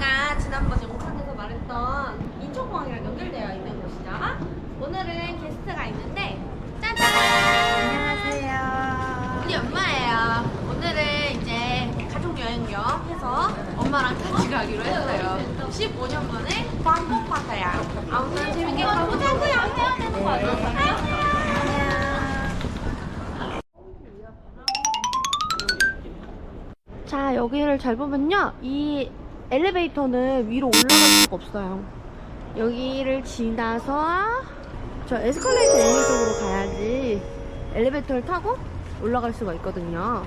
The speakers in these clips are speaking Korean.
여기가 지난번 영상에서 말했던 인천공항이랑 연결되어 있는 곳이죠. 오늘은 게스트가 있는데 짜잔! 안녕하세요. 우리 엄마예요. 오늘은 이제 가족 여행 겸 해서 엄마랑 같이 가기로 했어요. 15년 만에 방콕 가서요. 아무튼 재밌게 가보자고요. 아니에요? 자 여기를 잘 보면요 이 엘리베이터는 위로 올라갈 수가 없어요 여기를 지나서 저 에스컬레이터 있는 쪽으로 가야지 엘리베이터를 타고 올라갈 수가 있거든요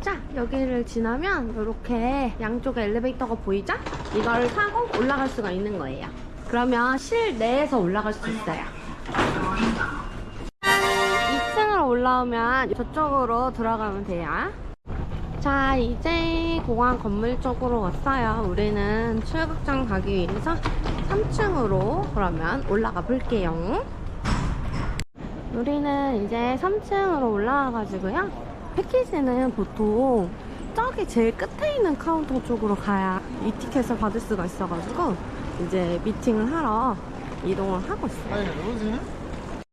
자 여기를 지나면 이렇게 양쪽에 엘리베이터가 보이죠? 이거를 타고 올라갈 수가 있는 거예요 그러면 실내에서 올라갈 수 있어요 2층으로 올라오면 저쪽으로 들어가면 돼요. 자, 이제 공항 건물 쪽으로 왔어요. 우리는 출국장 가기 위해서 3층으로 그러면 올라가 볼게요. 우리는 이제 3층으로 올라와가지고요. 패키지는 보통 저기 제일 끝에 있는 카운터 쪽으로 가야 이 티켓을 받을 수가 있어가지고 이제 미팅을 하러 이동을 하고 있어요.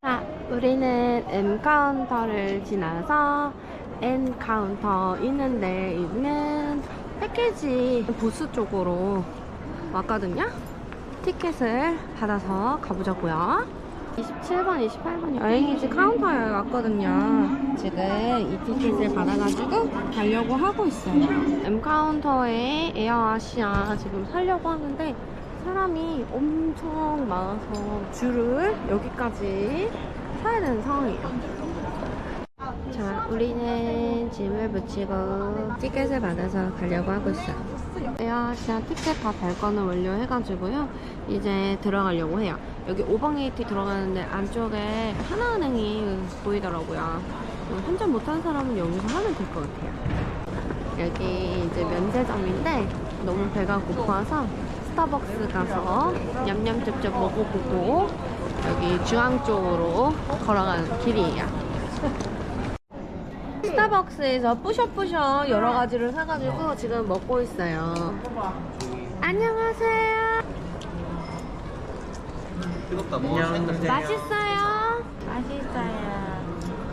자, 우리는 M 카운터를 지나서 N 카운터 있는 데 있는 패키지 부스 쪽으로 왔거든요. 티켓을 받아서 가보자고요. 27번, 28번 여행이지 카운터에 왔거든요. 지금 이 티켓을 받아가지고 가려고 하고 있어요. M 카운터에 에어아시아 지금 사려고 하는데 사람이 엄청 많아서 줄을 여기까지 서야 되는 상황이에요. 자, 우리는 짐을 붙이고 티켓을 받아서 가려고 하고 있어요. 에어아시아 티켓 다 발권을 완료해가지고요. 이제 들어가려고 해요. 여기 오방게이트 들어가는데 안쪽에 하나은행이 보이더라고요. 환전 못한 사람은 여기서 하면 될 것 같아요. 여기 이제 면세점인데 너무 배가 고파서 스타벅스 가서 냠냠쩝쩝 먹어보고 여기 중앙 쪽으로 걸어가는 길이에요. 스타벅스에서 뿌셔뿌셔 여러 가지를 사가지고 지금 먹고 있어요. 안녕하세요. 뜨겁다 먹었는데 맛있어요. 맛있어요.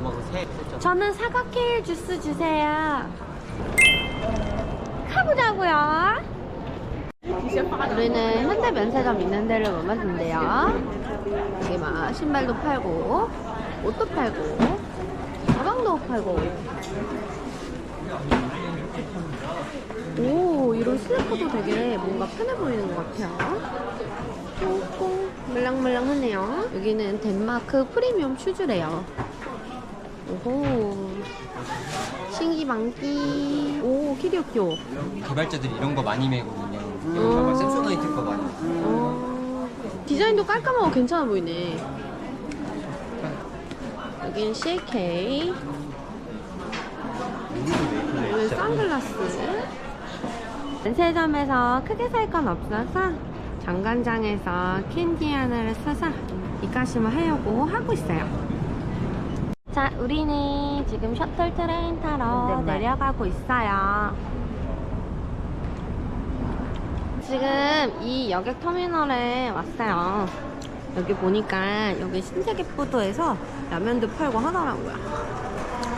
먹어 새 저는 사과 케일 주스 주세요. 가보자고요. 우리는 현대 면세점 있는 데를 머봤는데요. 여기 막 신발도 팔고, 옷도 팔고, 도 팔고. 오, 이런 슬리퍼도 되게 뭔가 편해 보이는 것 같아요. 꽁꽁 물랑물랑하네요. 여기는 덴마크 프리미엄 슈즈래요. 오호. 신기방기. 오, 키리오키오. 개발자들이 이런 거 많이 매거든요 음. 이런 거 샘소나이트 거 많이 어, 디자인도 깔끔하고 괜찮아 보이네. 여긴 CK. 여기 선글라스. 면세점에서 크게 살 건 없어서 정관장에서 캔디 하나를 사서 입가심을 하려고 하고 있어요. 자, 우리는 지금 셔틀 트레인 타러 내려가고 있어요. 지금 이 여객 터미널에 왔어요. 여기 보니까 여기 신세계푸드에서 라면도 팔고 하더라고요.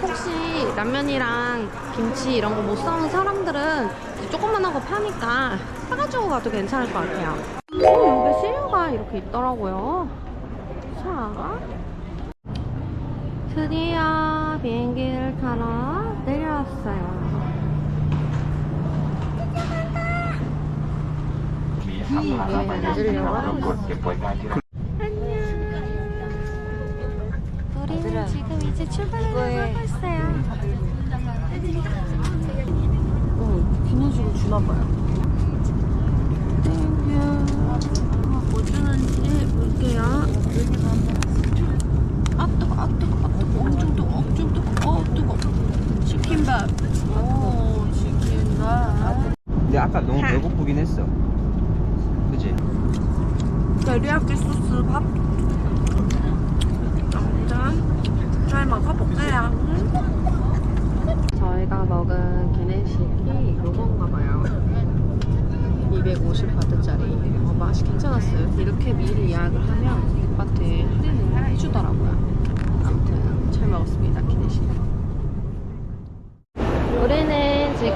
혹시 라면이랑 김치 이런 거 못 사는 사람들은 조그만한 거 파니까 사가지고 가도 괜찮을 것 같아요. 어, 여기 CU가 이렇게 있더라고요. 자, 드디어 비행기를 타러 내려왔어요. 여기 앉으려고 하고 안녕. 우리는 지금 이제 출발을 하고 있어요. 어, 기내식을 주나봐요. 땡큐. 뭐 주는지 볼게요. 아, 뜨거, 아, 뜨거, 아, 뜨거. 엄청 뜨거, 엄청 뜨거. 어, 뜨거. 치킨밥. 오, 치킨밥. 근데 아까 너무 배고프긴 했어 그지? 데리야끼 소스 밥. 빨리 먹어볼게요. 저희가 먹은 기내식이 요건가 봐요. 250바트짜리. 어, 맛이 괜찮았어요. 이렇게 미리 예약을 하면 바트에 할인을 해주더라고요. 아무튼 잘 먹었습니다. 기내식. 우리는 지금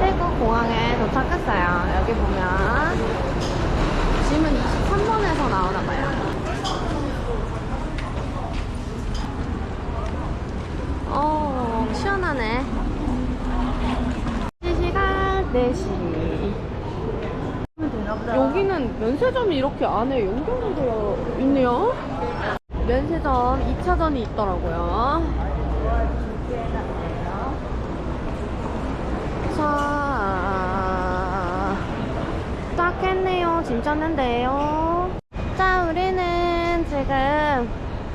태국 공항에 도착했어요. 여기 보면 짐은 23번에서 나오나 봐요. 어, 시원하네. 시간 4시. 여기는 면세점이 이렇게 안에 연결이 되어 있네요. 면세점 2차전이 있더라고요. 자, 딱 했네요. 짐 짰는데요. 자, 우리는 지금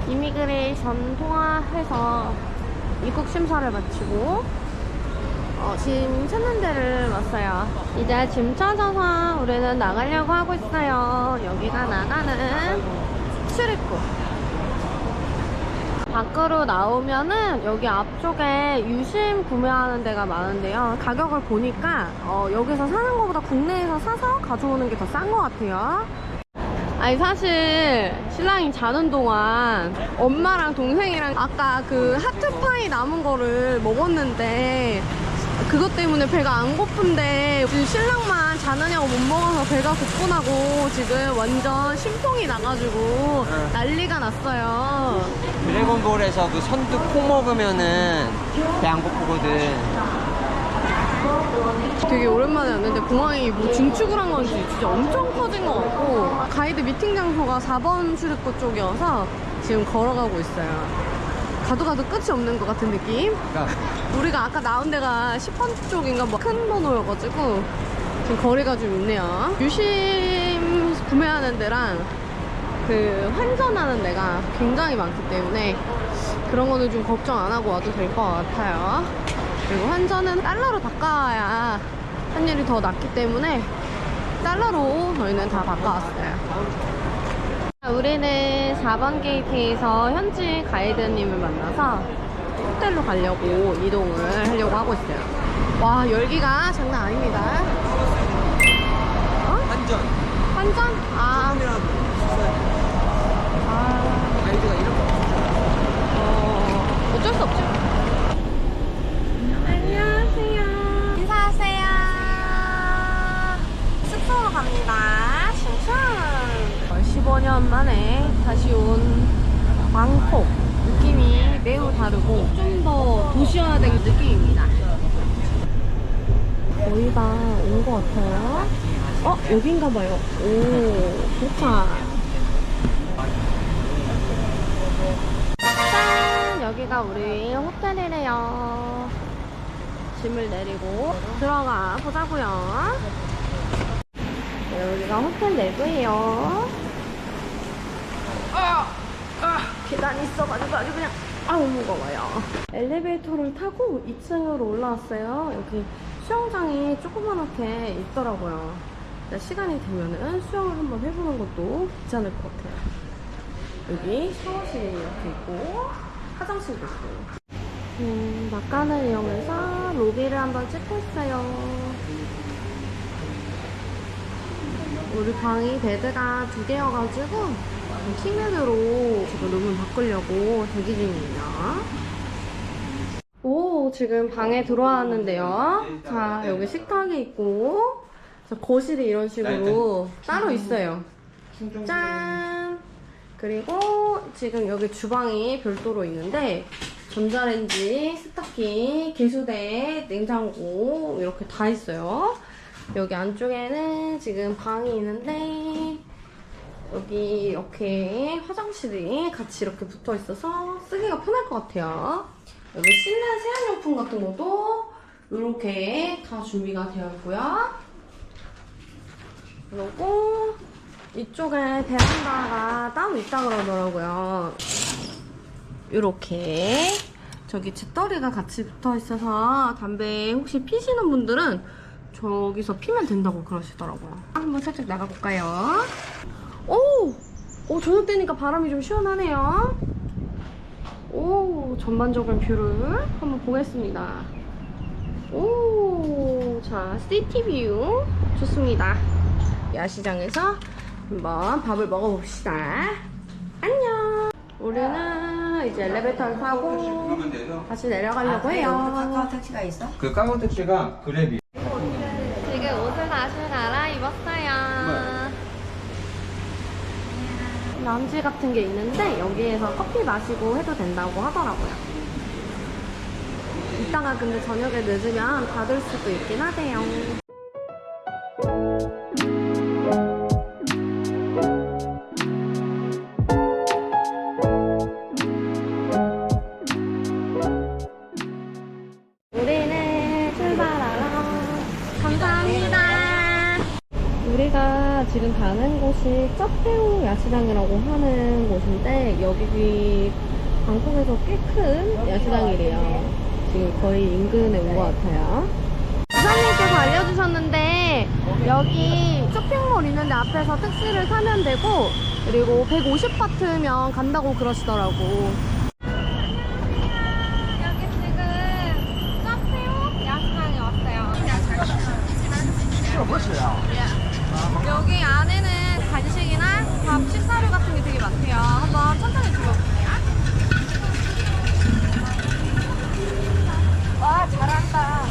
이미그레이션 통화해서 입국 심사를 마치고 어, 짐 찾는 데를 왔어요. 이제 짐 찾아서 우리는 나가려고 하고 있어요. 여기가 나가는 출입구. 밖으로 나오면은 여기 앞쪽에 유심 구매하는 데가 많은데요. 가격을 보니까 어, 여기서 사는 것보다 국내에서 사서 가져오는 게 더 싼 것 같아요. 아니 사실 신랑이 자는 동안 엄마랑 동생이랑 아까 그 하트파이 남은 거를 먹었는데 그것 때문에 배가 안 고픈데 지금 신랑만 자느냐고 못 먹어서 배가 고픈하고 지금 완전 심통이 나가지고 응. 난리가 났어요. 드래곤볼에서 그 선두 코 먹으면은 배 안 고프거든. 되게 오랜만에 왔는데 공항이 뭐 중축을 한 건지 진짜 엄청 커진 것 같고 가이드 미팅 장소가 4번 출입구 쪽이어서 지금 걸어가고 있어요. 가도 가도 끝이 없는 것 같은 느낌? 우리가 아까 나온 데가 10번 쪽인가 뭐 큰 번호여가지고 지금 거리가 좀 있네요. 유심 구매하는 데랑 그 환전하는 데가 굉장히 많기 때문에 그런 거는 좀 걱정 안 하고 와도 될 것 같아요. 그리고 환전은 달러로 바꿔야 환율이 더 낮기 때문에 달러로 저희는 다 바꿔왔어요. 우리는 4번 게이트에서 현지 가이드님을 만나서 호텔로 가려고 이동을 하려고 하고 있어요. 와, 열기가 장난 아닙니다. 어? 완전. 환전? 아, 아, 가이드가 이런 거. 어, 어쩔 수 없죠. 안녕하세요. 인사하세요. 숙소로 갑니다. 춘천. 15년 만에 다시 온 방콕. 느낌이 매우 다르고 좀 더 도시화된 느낌입니다. 거의 다 온 것 같아요. 어, 여긴가 봐요. 오, 좋다. 짠! 여기가 우리 호텔이래요. 짐을 내리고 들어가 보자고요. 네, 여기가 호텔 내부예요. 아! 아! 계단이 있어가지고 아주 그냥 아우 무거워요. 엘리베이터를 타고 2층으로 올라왔어요. 여기 수영장이 조그맣게 있더라고요. 시간이 되면은 수영을 한번 해보는 것도 괜찮을 것 같아요. 여기 샤워실이 이렇게 있고 화장실도 있고 음, 막간을 이용해서 로비를 한번 찍고 있어요 우리 방이 베드가 두 개여가지고 킹베드로 지금 룸을 바꾸려고 대기 중입니다 오 지금 방에 들어왔는데요 자 여기 식탁이 있고 자, 거실이 이런 식으로 따로 있어요 짠! 그리고 지금 여기 주방이 별도로 있는데 전자레인지, 스타킹, 개수대, 냉장고 이렇게 다 있어요. 여기 안쪽에는 지금 방이 있는데 여기 이렇게 화장실이 같이 이렇게 붙어 있어서 쓰기가 편할 것 같아요. 여기 실내 세안용품 같은 것도 이렇게 다 준비가 되어 있고요. 그리고 이쪽에 베란다가 따로 있다 그러더라고요. 이렇게 저기 잿더리가 같이 붙어 있어서 담배 혹시 피시는 분들은 저기서 피면 된다고 그러시더라고요. 한번 살짝 나가볼까요? 오! 오, 저녁 되니까 바람이 좀 시원하네요. 오, 전반적인 뷰를 한번 보겠습니다. 오, 자, 시티뷰. 좋습니다. 야시장에서 한번 밥을 먹어봅시다. 안녕! 우리는 이제 엘리베이터를 타고 다시 내려가려고 해요. 카카오 택시가 있어? 그 까만 택시가 그랩이. 지금 옷을 다시 갈아입었어요. 람지 같은 게 있는데 여기에서 커피 마시고 해도 된다고 하더라고요. 이따가 근데 저녁에 늦으면 닫을 수도 있긴 하대요. 야시장이라고 하는 곳인데 여기 방콕에서 꽤 큰 야시장이래요. 지금 거의 인근에 온 것 같아요. 부사님께서 알려주셨는데 여기 쇼핑몰 있는데 앞에서 택시를 타면 되고 그리고 150 바트면 간다고 그러시더라고. 여기 지금 쩌페우 야시장에 왔어요. 여기 안에는 간식이나 밥 식사류 같은 게 되게 많대요. 한번 천천히 들어볼게요. 와 잘한다.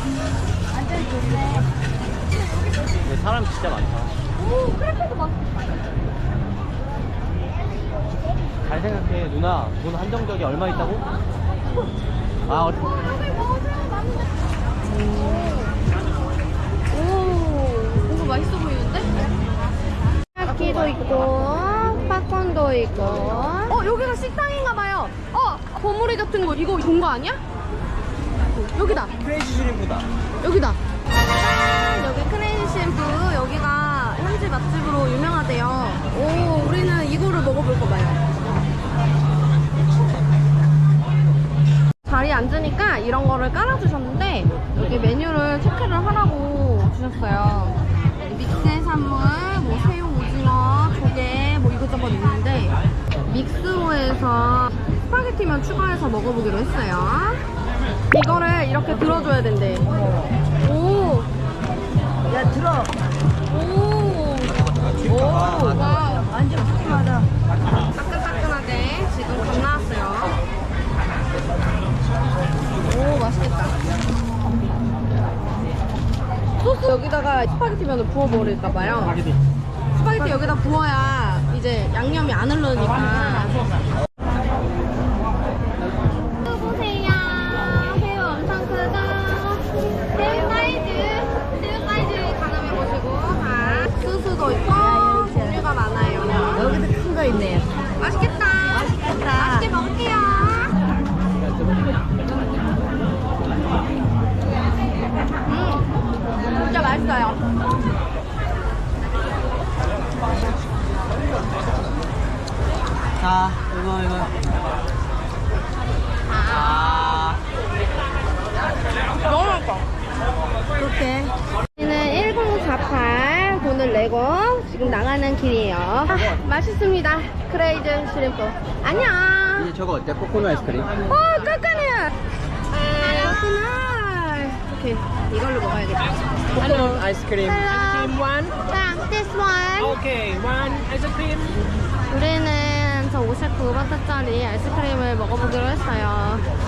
완전 좋네. 근데 사람 진짜 많다. 오, 크레페도 많다. 잘 생각해 누나 돈 한정적이 얼마 있다고? 아 어-? 오, 뭔가 맛있어 보이는데? 타키도 있고, 팝콘도 있고. 어, 여기가 식당인가 봐요. 어, 버무리 같은 거, 이거 본 거 아니야? 여기다. 크레이지 슈림보다. 여기다. 짠! 여기 크레이지 앰프 여기가 현지 맛집으로 유명하대요. 오, 우리는 이거를 먹어볼 거 봐요. 앉으니까 이런 거를 깔아주셨는데 여기 메뉴를 체크를 하라고 주셨어요. 믹스 해산물, 뭐 새우, 오징어, 조개 뭐 이것저것 있는데 믹스로에서 스파게티면 추가해서 먹어보기로 했어요. 이거를 이렇게 들어줘야 된대. 오, 야 들어. 오, 오, 와, 완전 푸짐하다. 오, 맛있겠다. 소스 여기다가 스파게티면을 부어버릴까봐요. 파게티. 스파게티 여기다 부어야 이제 양념이 안 흐르니까. 보세요. 새우 엄청 크다. 새우 사이즈. 새우 사이즈 가늠해 보시고. 자, 수수도 있고. 종류가 많아요. 여기도 큰 거 있네. 맛있겠다. 맛있겠다. 이거. 아. 너무 맛있어. 어때? 여기는 1048 돈을 내고 지금 나가는 길이에요. 아, 맛있습니다. 크레이즈 슈림프. 안녕. 이 저거 어때? 코코넛 아이스크림. 오, 깐깐해요. 코코넛. 오케이, 이걸로 먹어야겠다. 코코넛 아이스크림. Hello. one. Thanks, this one. Okay, one 아이스크림. 우리는 저 59바트짜리 아이스크림을 먹어보기로 했어요.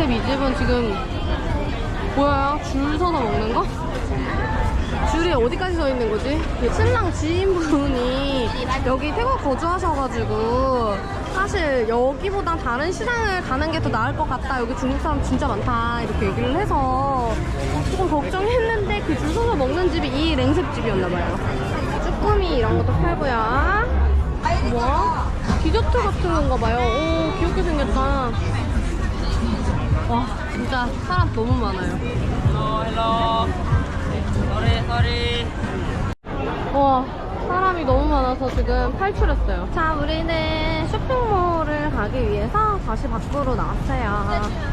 랭셉 이 집은 지금 뭐야? 줄 서서 먹는 거? 줄이 어디까지 서 있는 거지? 신랑 지인분이 여기 태국 거주하셔가지고 사실 여기보단 다른 시장을 가는 게 더 나을 것 같다. 여기 중국 사람 진짜 많다. 이렇게 얘기를 해서 조금 걱정했는데 그 줄 서서 먹는 집이 이 냉cep집이었나봐요. 쭈꾸미 이런 것도 팔고요. 뭐야? 디저트 같은 건가 봐요. 오, 귀엽게 생겼다. 와, 진짜 사람 너무 많아요. 헬로 쏘리 쏘리 와 사람이 너무 많아서 지금 탈출했어요. 자 우리는 쇼핑몰을 가기 위해서 다시 밖으로 나왔어요.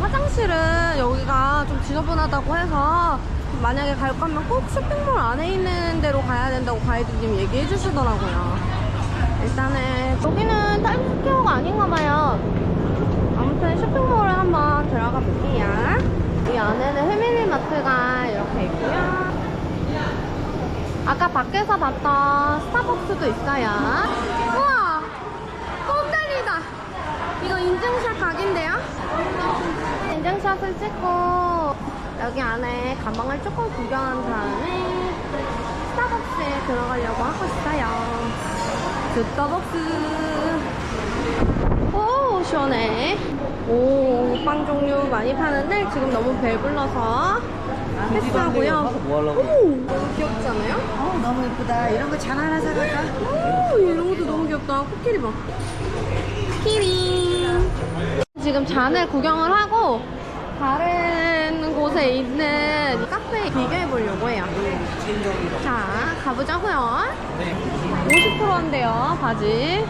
화장실은 여기가 좀 지저분하다고 해서 만약에 갈 거면 꼭 쇼핑몰 안에 있는 데로 가야 된다고 가이드님 얘기해 주시더라고요. 일단은 여기는 딸기 스퀘어가 아닌가 봐요 아무튼 쇼핑몰을 한번 들어가 볼게요 이 안에는 패밀리마트가 이렇게 있고요 아까 밖에서 봤던 스타벅스도 있어요. 우와! 꼼짝이다! 이거 인증샷 각인데요? 인증샷을 찍고 여기 안에 가방을 조금 구경한 다음에 스타벅스에 들어가려고 하고 있어요. 스타벅스. 오, 시원해. 오, 빵 종류 많이 파는데 지금 너무 배불러서 패스하고요. 뭐 하려고? 오, 너무 귀엽지 않아요? 어, 너무 예쁘다. 이런 거잔 하나 사갈까? 오, 이런 것도 너무 귀엽다. 코끼리 봐. 키링. 지금 잔을 구경을 하고 다른 곳에 있는 카페에 비교해 보려고 해요. 자, 가보자고요. 네50% 한대요, 바지.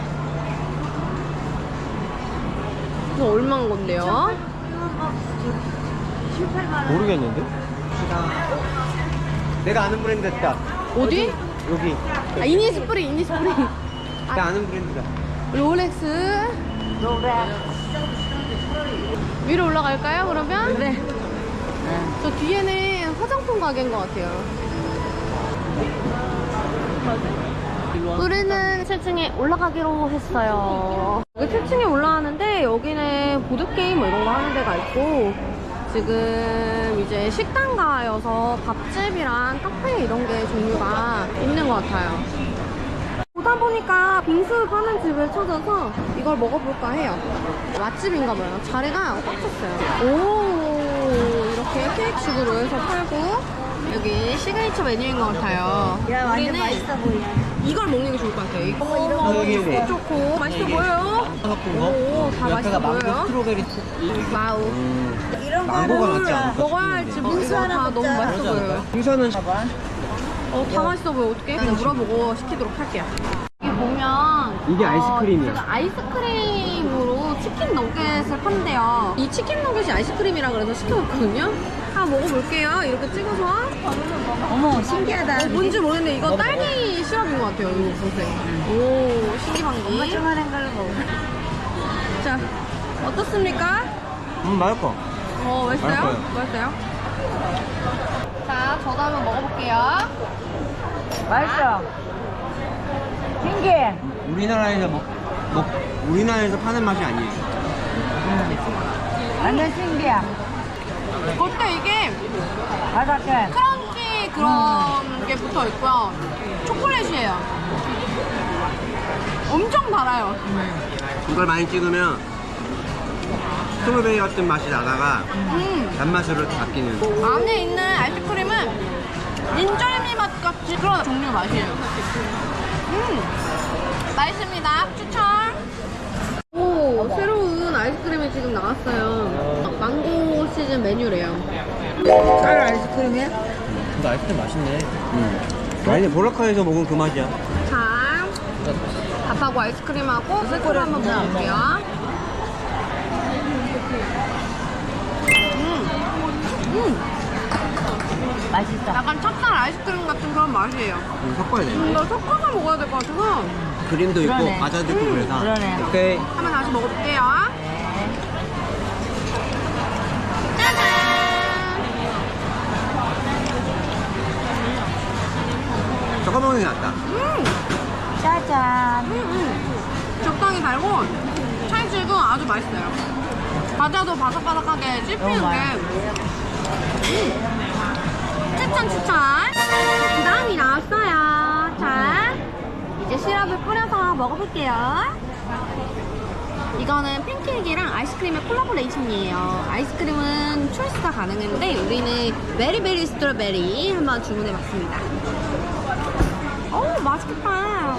이거 얼마인 건데요? 7, 8만 원. 모르겠는데? 내가 아는 브랜드 있다 어디? 여기 아, 이니스프리, 이니스프리. 내가 아는 브랜드다 롤렉스. 위로 올라갈까요, 그러면? 네. 저 뒤에는 화장품 가게인 것 같아요. 우리는 7층에 올라가기로 했어요. 여기 7층에 올라가는데 여기는 보드게임 뭐 이런 거 하는 데가 있고 지금 이제 식당가여서 밥집이랑 카페 이런 게 종류가 있는 것 같아요. 보다 보니까 빙수 파는 집을 찾아서 이걸 먹어볼까 해요. 맛집인가 봐요. 자리가 꽉 찼어요. 오, 이렇게 케이크식으로 해서 팔고 여기 시그니처 메뉴인 것 같아요. 야, 완전 맛있어 보여. 이걸 먹는 게 좋을 것 같아요. 이거 어, 여기, 여기. 좋고 맛있어 보여요. 거? 오, 다 맛있어 보여요. 스트로베리 와우. 음. 이런 망고가 거를 낫지 않을까? 먹어야 할지 모르겠어. 하나 다 너무 먹자. 맛있어 보여요. 풍선은 봐봐. 어, 다 맛있어 보여. 어떡해? 그냥 물어보고 시키도록 할게요. 여기 보면 이게 어, 아이스크림이야. 지금 아이스크림으로 치킨 너겟을 판대요. 이 치킨 너겟이 아이스크림이라 그래서 시켜봤거든요. 한번 먹어볼게요. 이렇게 찍어서. 어머, 신기하다. 어, 뭔지 모르겠는데 이거 딸기 시럽인 것 같아요. 이거 보세요. 오, 신기방기. 엄마 조그만한 걸로 먹어. 자, 어떻습니까? 음 맛있어 어, 맛있어요? 맛있어요. 맛있어요? 자, 저도 한번 먹어볼게요. 맛있어. 신기해. 우리나라에서 먹, 먹 우리나라에서 파는 맛이 아니에요 완전 신기해. 어때 이게 바삭해. 크런치 그런 게 붙어 있고요. 초콜릿이에요. 엄청 달아요. 이걸 많이 찍으면 스트로베리 같은 맛이 나다가 음. 단맛으로 바뀌는 안에 있는 아이스크림은 인절미 맛 같이 그런 종류 맛이에요. 음. 맛있습니다. 추천. 오, 새로운 아이스크림이 지금 나왔어요. 망고 시즌 메뉴래요. 쌀 아이스크림이야? 근데 아이스크림 맛있네 음. 아니 보라카에서 먹은 그 맛이야 자, 밥하고 아이스크림하고 세트로 한번 먹어볼게요. 음, 음, 맛있어. 약간 찹쌀 아이스크림 같은 그런 맛이에요. 음, 섞어야 돼 음, 이거 섞어서 먹어야 될 것 같아서 그림도 있고 그러네. 과자도 있고 그래서 그러네. 오케이 한번 다시 먹어볼게요. 먹는 게 낫다 음, 짜잔. 음, 음. 적당히 달고 찰지고 아주 맛있어요. 과자도 바삭바삭하게 씹히는 너무 게 음. 추천 추천 그 다음이 나왔어요 자 이제 시럽을 뿌려서 먹어볼게요 이거는 팬케이크랑 아이스크림의 콜라보레이션이에요 아이스크림은 초이스가 가능한데 우리는 베리베리 스트로베리 한번 주문해봤습니다 오 맛있겠다.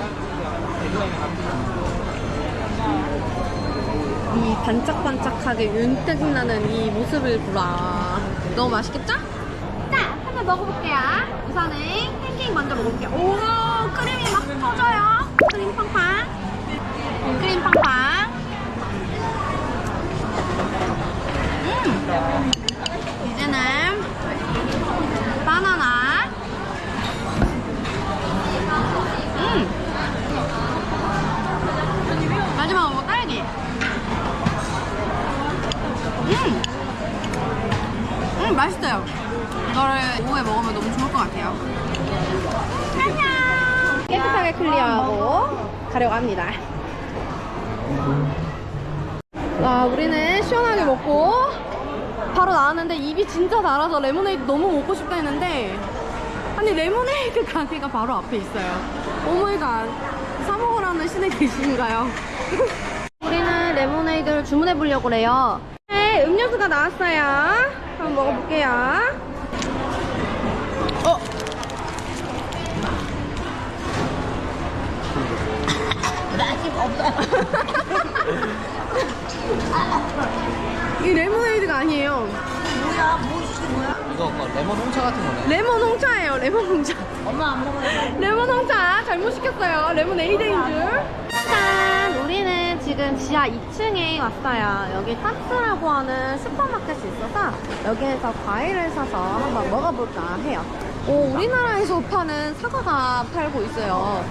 이 반짝반짝하게 윤택 나는 이 모습을 보라. 너무 맛있겠죠? 자 한번 먹어볼게요. 우선은 팬케이크 먼저 먹어볼게요. 오 크림이 막 터져요. 크림 팡팡. 크림 팡팡. 음 가려고 합니다. 아, 우리는 시원하게 먹고 바로 나왔는데 입이 진짜 달아서 레모네이드 너무 먹고 싶다 했는데 아니 레모네이드 가게가 바로 앞에 있어요. 오마이갓. 사 먹으라는 신의 계신가요? 우리는 레모네이드를 주문해 보려고 그래요. 네, 음료수가 나왔어요. 한번 먹어볼게요. 이 레모네이드가 아니에요. 뭐야? 뭐 시킨 거야? 이거 뭐 레몬 홍차 같은 거네. 레몬 홍차예요, 레몬 홍차. 엄마 안 먹어요? 레몬 홍차 잘못 시켰어요. 레몬에이드인 줄. 짠! 우리는 지금 지하 2층에 왔어요. 여기 탑스라고 하는 슈퍼마켓이 있어서 여기에서 과일을 사서 한번 먹어볼까 해요. 오, 우리나라에서 파는 사과가 팔고 있어요.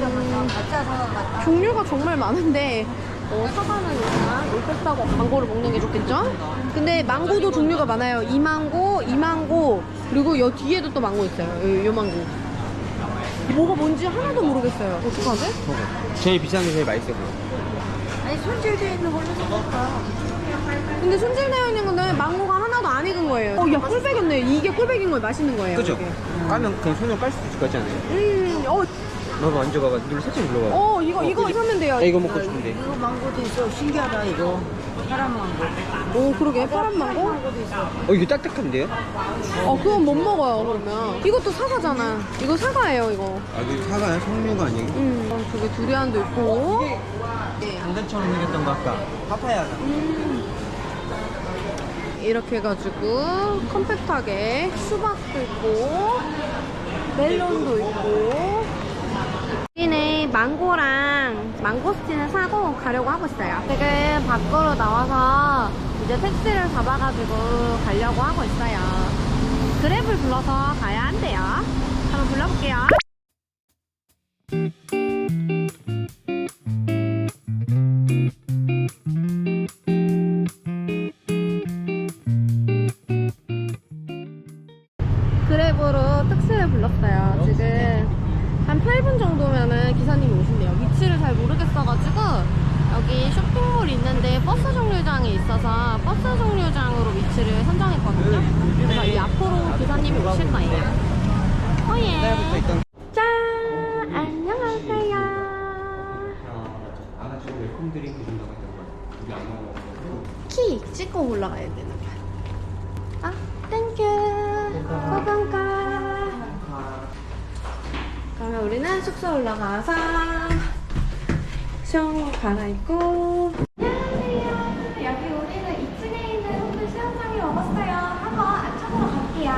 음, 가짜 사과 같다. 종류가 정말 많은데 어, 사과는 일단 롤백 사고 망고를 먹는 게 좋겠죠? 근데 망고도 종류가 많아요. 이 망고, 이 망고 그리고 여 뒤에도 또 망고 있어요. 요, 요 망고. 뭐가 뭔지 하나도 모르겠어요. 어떡하지? 제일 비싼 게 제일 맛있어 보여. 아니 손질되어 있는 걸로 사볼까? 근데 손질되어 있는 건데 망고가 하나도 안 익은 거예요. 어, 야 꿀백이었네. 이게 꿀백인 거예요. 맛있는 거예요. 그죠? 이게. 까면 그냥 손으로 깔 수도 있을 것 같지 않아요? 음, 어, 너가 만져봐봐. 눌러 살짝 눌러봐. 어, 이거 이거 그지? 사면 돼요. 나 이거 먹고 싶은데. 이거 망고도 있어. 신기하다 이거. 파란 망고. 오, 그러게 파란 망고. 망고도 있어. 어 이거 딱딱한데요? 어, 그건 못 먹어요. 그러면 이것도 사과잖아. 이거 사과예요. 이거. 아 이거 사과야? 석류가 아니에요? 음, 어, 저기 두리안도 있고. 당근처럼 생겼던 거 아까 파파야가. 이렇게 해가지고 컴팩트하게 수박도 있고 멜론도 있고 망고랑 망고스틴을 사고 가려고 하고 있어요. 지금 밖으로 나와서 이제 택시를 잡아가지고 가려고 하고 있어요. 그랩을 불러서 가야 한대요. 한번 불러볼게요 올라가서 수영복 갈아입고. 안녕하세요. 여기 우리는 2층에 있는 호텔 수영장에 와봤어요. 한번 안쪽으로 갈게요.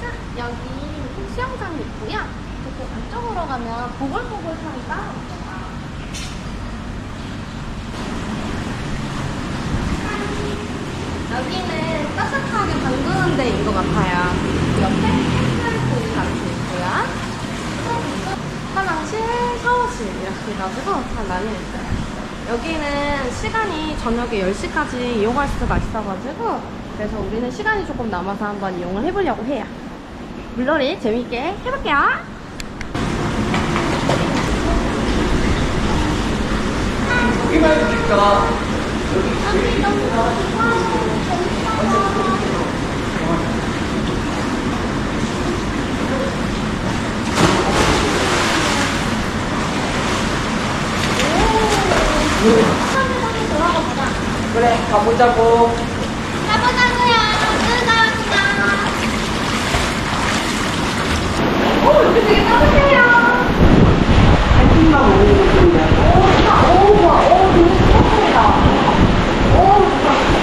자, 여기 수영장이 있고요. 이렇게 안쪽으로 가면 보글보글탕이 따로 있어요. 여기는 따뜻하게 담그는 데인 것 같아요. 옆에 캔들도 같이 있고요. 화장실, 해가지고 잘 나뉘어 있어요. 여기는 시간이 저녁에 10시까지 이용할 수가 있어가지고 그래서 우리는 시간이 조금 남아서 한번 이용을 해보려고 해요. 물놀이 재밌게 해볼게요. 그래, 가보자고. 가 보자고요. 감사합니다.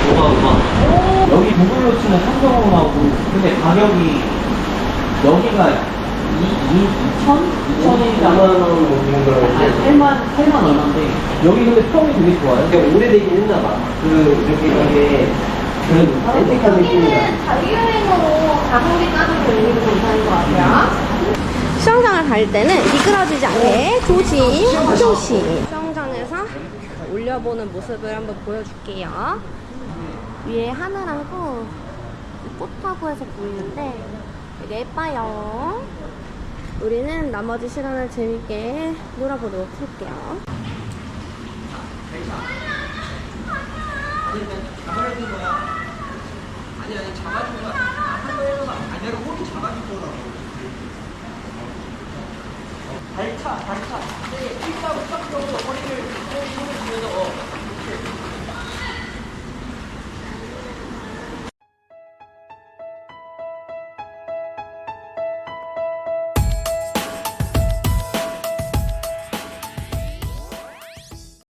우와, 우와. 여기 구글로 치면 삼성홈하고, 근데 가격이, 여기가 2, 2, 2천? 2천이니까. 8만, 8만 얼마인데, 여기 근데 평이 되게 좋아요. 근데 오래되긴 했나 봐. 그 이렇게 이게 그래도 렌트카 느낌이야. 여기는 자유여행으로 가성비 따져서 오는 게 괜찮은 것 같아요. 갈 때는 미끄러지지 않게 조심, 조심. 수영장에서 올려보는 모습을 한번 보여줄게요. 위에 하늘하고 꽃하고 해서 보이는데 되게 예뻐요. 우리는 나머지 시간을 재밌게 놀아보도록 할게요. 발차, 발차. 되게 필사로 딱 들어서 허리를, 허리를 뒤에서 어.